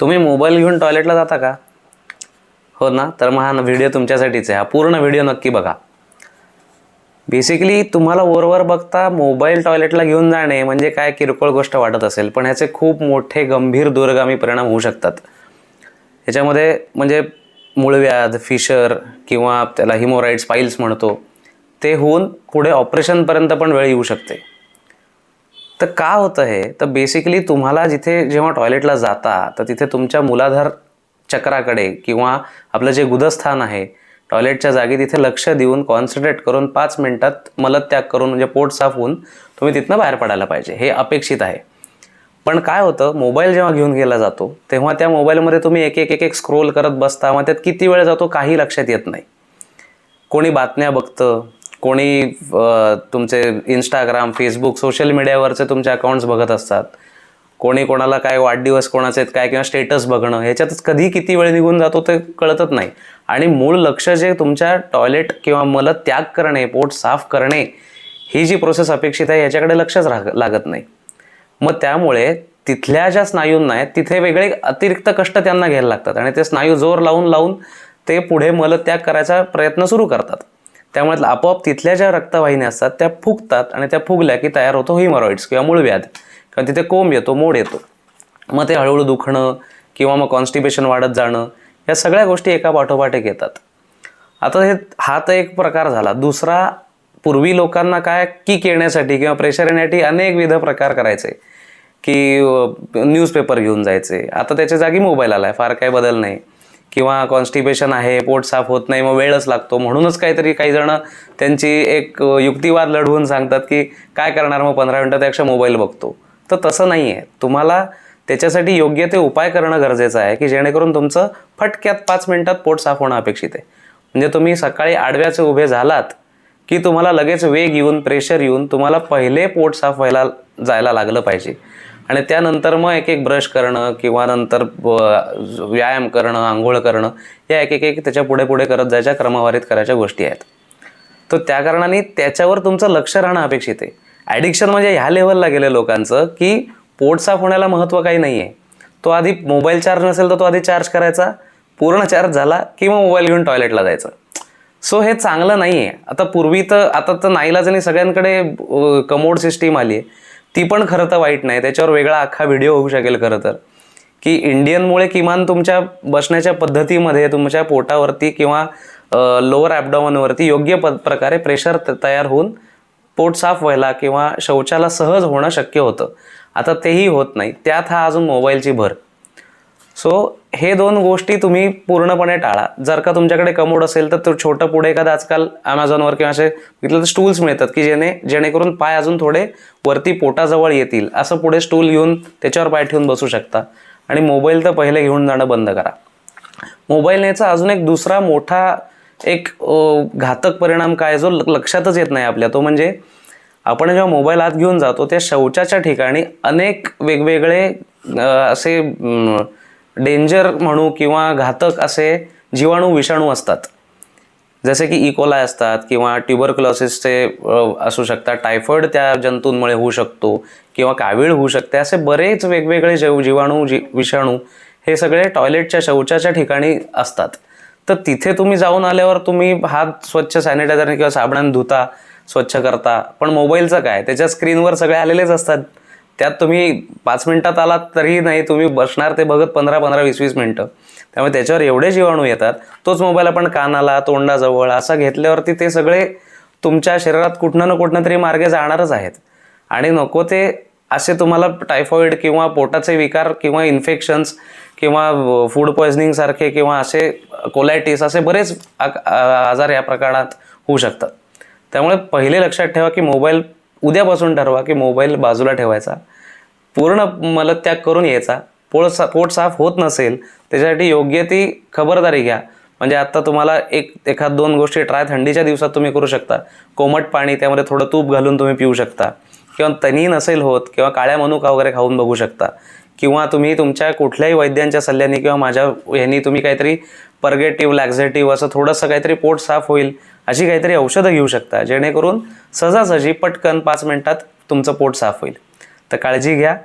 तुम्ही मोबाईल घेऊन टॉयलेटला जाता का? हो ना तर मग हा व्हिडिओ तुमच्यासाठीच आहे. हा पूर्ण व्हिडिओ नक्की बघा. बेसिकली तुम्हाला वरवर बघता मोबाईल टॉयलेटला घेऊन जाणे म्हणजे काय किरकोळ गोष्ट वाटत असेल पण ह्याचे खूप मोठे गंभीर दूरगामी परिणाम होऊ शकतात. ह्याच्यामध्ये म्हणजे मूळव्याध फिशर किंवा त्याला हिमोराईड्स पाईल्स म्हणतो ते होऊन पुढे ऑपरेशनपर्यंत पण वेळ येऊ शकते. तर का होतं हे? तर बेसिकली तुम्हाला जिथे जेव्हा टॉयलेटला जाता तर तिथे तुमच्या मुलाधार चक्राकडे किंवा आपलं जे गुदस्थान आहे टॉयलेटच्या जागी तिथे लक्ष देऊन कॉन्सन्ट्रेट करून पाच मिनटात मलत्याग करून म्हणजे पोट साफ होऊन तुम्ही तिथनं बाहेर पडायला पाहिजे. हे अपेक्षित आहे. पण काय होतं मोबाईल जेव्हा घेऊन गेला जातो तेव्हा त्या मोबाईलमध्ये तुम्ही एक एक एक एक स्क्रोल करत बसता मग त्यात किती वेळ जातो काही लक्षात येत नाही. कोणी बातम्या बघतं कोणी तुमचे इंस्टाग्राम फेसबुक सोशल मीडियावरचे तुमचे अकाउंट्स बघत असतात. कोणी कोणाला काय वाढदिवस कोणाचे आहेत काय किंवा स्टेटस बघणं ह्याच्यातच कधी किती वेळ निघून जातो ते कळतच नाही. आणि मूळ लक्ष जे तुमच्या टॉयलेट किंवा मल त्याग करणे पोट साफ करणे ही जी प्रोसेस अपेक्षित आहे याच्याकडे लक्षच राह लागत नाही. मग त्यामुळे तिथल्या ज्या स्नायूंना आहेत तिथे वेगळे अतिरिक्त कष्ट त्यांना घ्यायला लागतात. आणि ते स्नायू जोर लावून लावून ते पुढे मलत्याग करायचा प्रयत्न सुरू करतात. त्यामुळे आपोआप तिथल्या ज्या रक्तवाहिन्या असतात त्या फुगतात आणि त्या फुगल्या की तयार होतो हिमरॉइड्स किंवा मूळव्याध कारण तिथे कोंब येतो मोड येतो. मग ते हळूहळू दुखणं किंवा मग कॉन्स्टिपेशन वाढत जाणं या सगळ्या गोष्टी एका पाठोपाठ एक येतात. आता हे हा तर एक प्रकार झाला. दुसरा पूर्वी लोकांना काय किक येण्यासाठी किंवा प्रेशर येण्यासाठी अनेक विध प्रकार करायचे. की न्यूजपेपर घेऊन जायचे. आता त्याच्या जागी मोबाईल आला आहे फार काही बदल नाही. किंवा कॉन्स्टिपेशन आहे पोट साफ होत नाही मग वेळच लागतो. म्हणूनच काहीतरी काही जण त्यांची एक युक्तिवाद लढवून सांगतात की काय करणार? मग पंधरा मिनटं त्यापेक्षा मोबाईल बघतो. तर तसं नाही आहे तुम्हाला त्याच्यासाठी योग्य ते उपाय करणं गरजेचं आहे की जेणेकरून तुमचं फटक्यात पाच मिनिटात पोट साफ होणं अपेक्षित आहे. म्हणजे तुम्ही सकाळी आडव्याचे उभे झालात की तुम्हाला लगेच वेग येऊन प्रेशर येऊन तुम्हाला पहिले पोट साफ व्हायला जायला लागलं पाहिजे. आणि त्यानंतर मग एक एक ब्रश करणं किंवा नंतर व्यायाम करणं आंघोळ करणं या एक एक एक त्याच्या पुढे पुढे करत जायच्या क्रमवारीत करायच्या गोष्टी आहेत. तर त्या कारणाने त्याच्यावर तुमचं लक्ष राहणं अपेक्षित आहे. ॲडिक्शन म्हणजे ह्या लेवलला गेलं लोकांचं की पोट साफ होण्याला महत्त्व काही नाही आहे तो आधी मोबाईल चार्ज नसेल तर तो आधी चार्ज करायचा पूर्ण चार्ज झाला किंवा मोबाईल घेऊन टॉयलेटला जायचं. सो हे चांगलं नाही आहे आता पूर्वी तर आता तर नाईलाजाने सगळ्यांकडे कमोड सिस्टीम आली आहे ती पण खरं तर वाईट नाही. त्याच्यावर वेगळा अख्खा व्हिडिओ होऊ शकेल खरं तर. की इंडियनमुळे किमान तुमच्या बसण्याच्या पद्धतीमध्ये तुमच्या पोटावरती किंवा लोअर ॲबडॉमनवरती योग्य प प्रकारे प्रेशर तयार होऊन पोट साफ व्हायला किंवा शौचाला सहज होणं शक्य होतं. आता तेही होत नाही. त्यात हा अजून मोबाईलची भर. सो हे दोन गोष्टी तुम्ही पूर्णपणे टाळा. जर का तुमच्याकडे कमोड असेल तर तो छोटं पुढे एखादं आजकाल अमेझॉनवर किंवा असे तिथले तर स्टूल्स मिळतात की जेणे जेणेकरून पाय अजून थोडे वरती पोटाजवळ येतील. असं पुढे स्टूल घेऊन त्याच्यावर पाय ठेवून बसू शकता. आणि मोबाईल तर पहिले घेऊन जाणं बंद करा. मोबाईल न्यायचा अजून एक दुसरा मोठा एक घातक परिणाम काय जो ल- लक्षातच येत नाही आपल्या. तो म्हणजे आपण जेव्हा मोबाईल आत घेऊन जातो त्या शौचाच्या ठिकाणी अनेक वेगवेगळे असे डेंजर म्हणू किंवा घातक असे जीवाणू विषाणू असतात. जसे की e. इकोलाय असतात किंवा ट्युबरक्लॉसिसचे असू शकतात. टायफॉइड त्या जंतूंमुळे होऊ शकतो किंवा कावीळ होऊ शकते. असे बरेच वेगवेगळे जीव जीवाणू जी विषाणू हे सगळे टॉयलेटच्या शौचाच्या ठिकाणी असतात. तर तिथे तुम्ही जाऊन आल्यावर तुम्ही हात स्वच्छ सॅनिटायझरने किंवा साबणाने धुता स्वच्छ करता. पण मोबाईलचं काय? त्याच्या स्क्रीनवर सगळे आलेलेच असतात. त्यात तुम्ही पाच मिनिटात आलात तरीही नाही तुम्ही बसणार ते बघत पंधरा पंधरा वीस वीस मिनटं. त्यामुळे त्याच्यावर एवढे जीवाणू येतात तोच मोबाईल आपण कानाला तोंडाजवळ असा घेतल्यावरती ते सगळे तुमच्या शरीरात कुठनं ना कुठनं तरी मार्गे जाणारच आहेत. आणि नको ते असे तुम्हाला टायफॉईड किंवा पोटाचे विकार किंवा इन्फेक्शन्स किंवा फूड पॉयझनिंगसारखे किंवा असे कोलायटिस असे बरेच आजार या प्रकारात होऊ शकतात. त्यामुळे पहिले लक्षात ठेवा की मोबाईल उद्यापासून ठरवा की मोबाईल बाजूला ठेवायचा. पूर्ण मलत्याग करून यायचा. पोट सा पोट साफ होत नसेल त्याच्यासाठी योग्य ती खबरदारी घ्या. म्हणजे आत्ता तुम्हाला एक एखाद दोन गोष्टी ट्राय थंडीच्या दिवसात तुम्ही करू शकता. कोमट पाणी त्यामध्ये थोडं तूप घालून तुम्ही पिऊ शकता. किंवा तनी नसेल होत किंवा काळ्या मनुका वगैरे खाऊन बघू शकता. किंवा तुम्ही तुमच्या कुठल्याही वैद्यांच्या सल्ल्याने किंवा माझ्या ह्यांनी तुम्ही काहीतरी परगेटिव्ह लॅक्झेटिव्ह असं थोडंसं काहीतरी पोट साफ होईल. अशी काहीतरी औषधं घेऊ शकता जेणेकरून सहजासहजी पटकन पाच मिनिटात तुमचं पोट साफ होईल. तर काळजी घ्या.